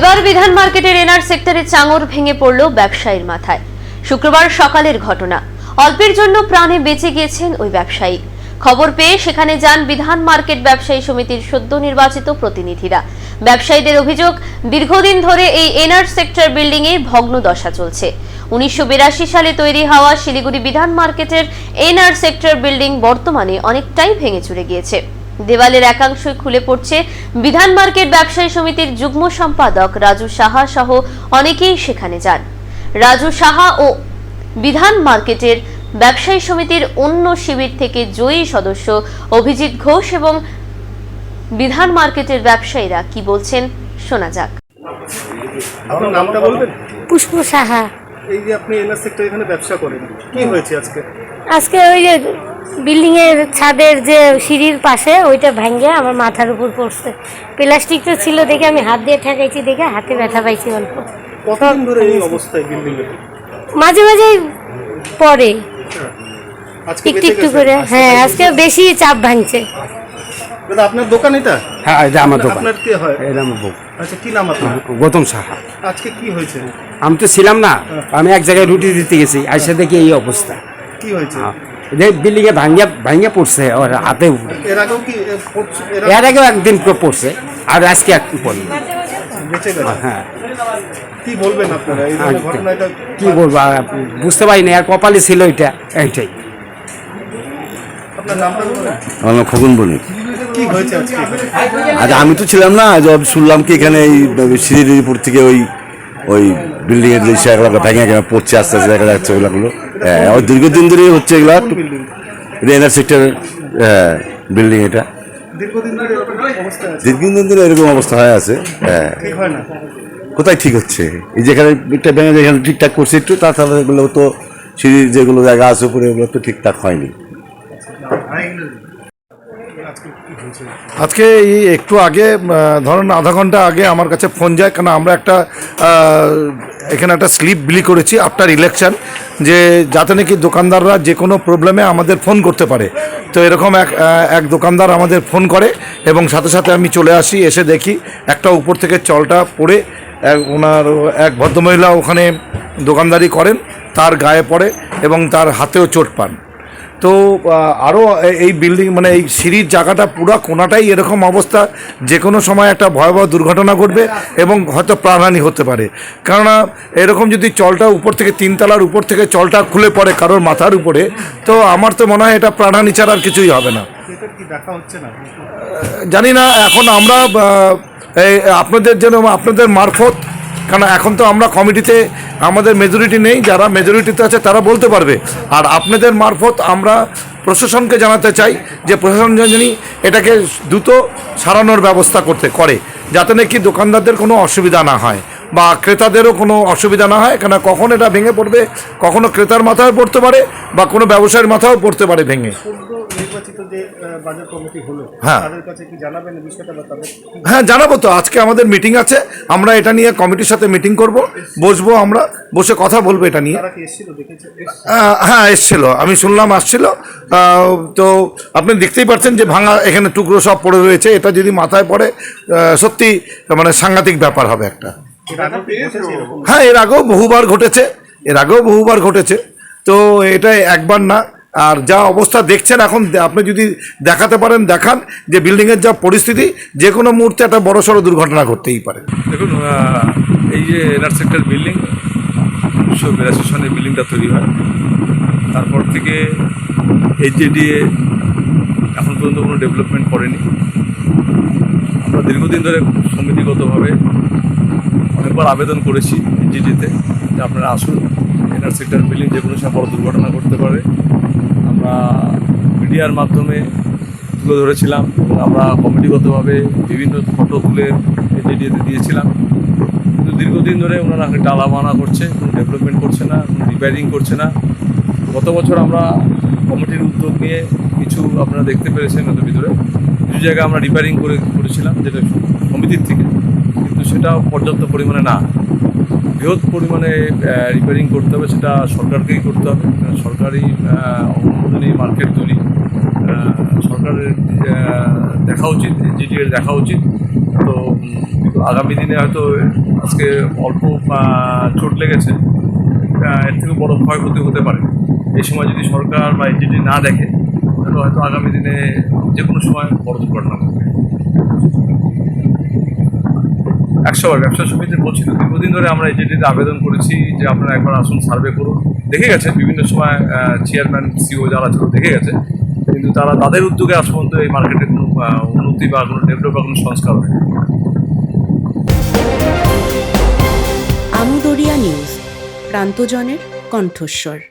এবার বিধান মার্কেটের এনআর সেক্টরে চাঙর ভেঙে পড়ল ব্যবসায়ীর মাথায়। শুক্রবার সকালের ঘটনা। অল্পের জন্য প্রাণে বেঁচে গিয়েছেন ওই ব্যবসায়ী। খবর পেয়ে সেখানে যান বিধান মার্কেট ব্যবসায়ী সমিতির সদ্য নির্বাচিত প্রতিনিধিরা। ব্যবসায়ীদের অভিযোগ, দীর্ঘদিন ধরে এই এনআর সেক্টর বিল্ডিং এ ভগ্ন দশা চলছে। উনিশশো বিরাশি সালে তৈরি হওয়া শিলিগুড়ি বিধান মার্কেটের এনআর সেক্টর বিল্ডিং বর্তমানে অনেকটাই ভেঙে চুরে গিয়েছে। দেওয়ালের একাংশই খুলে পড়ছে। বিধান মার্কেট ব্যবসায়ী সমিতির যুগ্ম সম্পাদক রাজু সাহা সহ অনেকেই সেখানে যান। রাজু সাহা ও বিধান মার্কেটের ব্যবসায়ী সমিতির অন্য শিবির থেকে জয়ী সদস্য অভিজিৎ ঘোষ এবং বিধান মার্কেটের ব্যবসায়ীরা কি বলছেন শোনা যাক। আপনার নামটা বলবেন? পুষ্প সাহা। এই যে আপনি এনআর সেক্টর এখানে ব্যবসা করেন কি হয়েছে আজকে? আজকে ওই যে বিল্ডিং এর ছাদের যে সিঁড়ির পাশে ওইটা ভাঙ্গে আমার মাথার উপর পড়ছে। প্লাস্টিকটা ছিল দেখে আমি হাত দিয়ে ঠেকাইছি দেখে হাতে ব্যথা পাইছি অল্প। কতদিন ধরে এই অবস্থায় বিল্ডিং এর মাঝে মাঝে পরে একটু একটু করে হ্যাঁ আজকে বেশি চাপ ভাঙছে। দাদা আপনার দোকান এটা? হ্যাঁ এটা আমার দোকান। আপনার কে হয়? এটা আমার বউ। আচ্ছা কি নাম আপনার? গৌতম সাহা। আজকে কি হয়েছে? আমি তো ছিলাম না আমি এক জায়গায় রুটি দিতে গেছি আইসা দেখি এই অবস্থা। কি হয়েছে? বিল্ডিং এ ভাঙ্গিয়া ভাঙ্গিয়া পড়ছে ওর হাতে এর আগেও কি এরা একদিন পড়ছে আর আজকে এক পড়ল হ্যাঁ। কি বলবেন আপনারা? এই ঘটনাটা কি বলব বুঝতে পারি না আর কপালে ছিল এটা এইটাই। আপনার নামটা বলবেন আমার নাম খগন বণিক। কি হয়েছে আজ আমি তো ছিলাম না আজ শুনলাম কি এখানে এই সিঁড়ির থেকে ওই ওই বিল্ডিং এর যে ভেঙে ভেঙে পড়ছে আস্তে আস্তে দেখা যাচ্ছে ওগুলো। হ্যাঁ ওই দীর্ঘদিন ধরে হচ্ছে এগুলো বিল্ডিং এনার সেক্টর হ্যাঁ বিল্ডিং এটা। দীর্ঘদিন ধরে এরকম অবস্থা ধরে এরকম অবস্থা হয়ে আছে হ্যাঁ। হয় কোথায় ঠিক হচ্ছে? এই যেখানে একটা ভেঙে যেখানে ঠিকঠাক করছে একটু তাছাড়া এগুলো তো সিঁড়ির যেগুলো জায়গা আছে উপরে ওগুলো তো ঠিকঠাক হয়নি। আজকে এই একটু আগে ধরুন আধা ঘণ্টা আগে আমার কাছে ফোন যায় কারণ আমরা একটা এখানে একটা স্লিপ বিলি করেছি আফটার ইলেকশন যে যাতে নাকি দোকানদাররা যে কোনো প্রবলেমে আমাদের ফোন করতে পারে। তো এরকম এক এক দোকানদার আমাদের ফোন করে এবং সাথে সাথে আমি চলে আসি, এসে দেখি একটা উপর থেকে চলটা পড়ে, এক- ওনার, এক ভদ্রমহিলা ওখানে দোকানদারি করেন, তার গায়ে পড়ে এবং তার হাতেও চোট পান। তো আরও এই বিল্ডিং মানে এই সিঁড়ির জায়গাটা পুরো কোনাটাই এরকম অবস্থা যে কোনো সময় একটা ভয়াবহ দুর্ঘটনা ঘটবে এবং হয়তো প্রাণহানি হতে পারে। কেননা এরকম যদি চলটা উপর থেকে তিনতলার উপর থেকে চলটা খুলে পড়ে কারোর মাথার উপরে তো আমার তো মনে হয় এটা প্রাণহানি ছাড়া আর কিছুই হবে না। জানি না এখন আমরা আপনাদের যেন আপনাদের মারফত কারণ এখন তো আমরা কমিটিতে আমাদের মেজরিটি নেই, যারা মেজরিটিতে আছে তারা বলতে পারবে। আর আপনাদের মারফত আমরা প্রশাসনকে জানাতে চাই যে প্রশাসন জানি এটাকে দ্রুত সারানোর ব্যবস্থা করতে করে, যাতে নাকি দোকানদারদের কোনো অসুবিধা না হয় বা ক্রেতাদেরও কোনো অসুবিধা না হয় কেন কখন এটা ভেঙে পড়বে, কখনো ক্রেতার মাথায় পড়তে পারে বা কোনো ব্যবসায়ীর মাথাও পড়তে পারে ভেঙে। হ্যাঁ। হ্যাঁ জানাব তো। আজকে আমাদের মিটিং আছে। আমরা এটা নিয়ে কমিটির সাথে মিটিং করব। বসবো আমরা। বসে কথা বলব এটা নিয়ে। হ্যাঁ এসছিল। আমি শুনলাম আসছিল। তো আপনি দেখতেই পাচ্ছেন যে ভাঙা এখানে টুকরো সব পড়ে রয়েছে। এটা যদি মাথায় পড়ে সত্যি মানে সাংঘাতিক ব্যাপার হবে একটা? হ্যাঁ এর আগেও বহুবার ঘটেছে। এর আগেও বহুবার ঘটেছে। তো এটা একবার না। আর যা অবস্থা দেখছেন এখন, আপনি যদি দেখাতে পারেন, দেখান যে বিল্ডিংয়ের যা পরিস্থিতি, যে কোনো মুহূর্তে একটা বড় সড়ো দুর্ঘটনা ঘটতেই পারে। দেখুন এই যে এনার সেক্টর বিল্ডিং উনিশশো বিরাশি সনে বিল্ডিংটা তৈরি হয়। তারপর থেকে এইচডিএ এখন পর্যন্ত কোনো ডেভেলপমেন্ট করেনি। আমরা দীর্ঘদিন ধরে সমিতিগতভাবে অনেকবার আবেদন করেছি এইচডিতে যে আপনারা আসুন এনার সেক্টর বিল্ডিং যে কোনো সময় বড় দুর্ঘটনা ঘটতে পারে। আমরা মিডিয়ার মাধ্যমে তুলে ধরেছিলাম আমরা কমিটিগতভাবে বিভিন্ন ফটো তুলে এইচডিতে দিয়েছিলাম। কিন্তু দীর্ঘদিন ধরে ওনারা টালা বানা করছে, কোনো ডেভেলপমেন্ট করছে না, কোনো রিপেয়ারিং করছে না। গত বছর আমরা কমিটির উদ্যোগ নিয়ে কিছু আপনারা দেখতে পেরেছেন ওদের ভিতরে। কিছু জায়গায় আমরা রিপেয়ারিং করে করেছিলাম যেটা সমিতির থেকে, কিন্তু সেটা পর্যাপ্ত পরিমাণে না। বৃহৎ পরিমাণে রিপেয়ারিং করতে হবে, সেটা সরকারকেই করতে হবে। সরকারি দেখা উচিত জিটিএর দেখা উচিত। তো আগামী দিনে হয়তো আজকে অল্প চোট লেগেছে এর থেকেও বড় ক্ষয়ক্ষতি হতে পারে। এই সময় যদি সরকার বা এনজিটি না দেখে তাহলে হয়তো আগামী দিনে যে কোনো সময় বড় দুর্ঘটনা ঘটবে। একশো ব্যবসা সমিতি বলছিল দীর্ঘদিন ধরে আমরা এজেন্টিতে আবেদন করেছি যে আপনারা একবার আসুন সার্ভে করুন। দেখে গেছে বিভিন্ন সময় চেয়ারম্যান সিও যারা ছিল দেখে গেছে। কিন্তু তারা তাদের উদ্যোগে আজ পর্যন্ত এই মার্কেটে কোনো আহ, উন্নতি বা কোনো ডেভেলপ বা কোনো সংস্কার হবে। আমুদরিয়া নিউজ প্রান্তজনের কণ্ঠস্বর।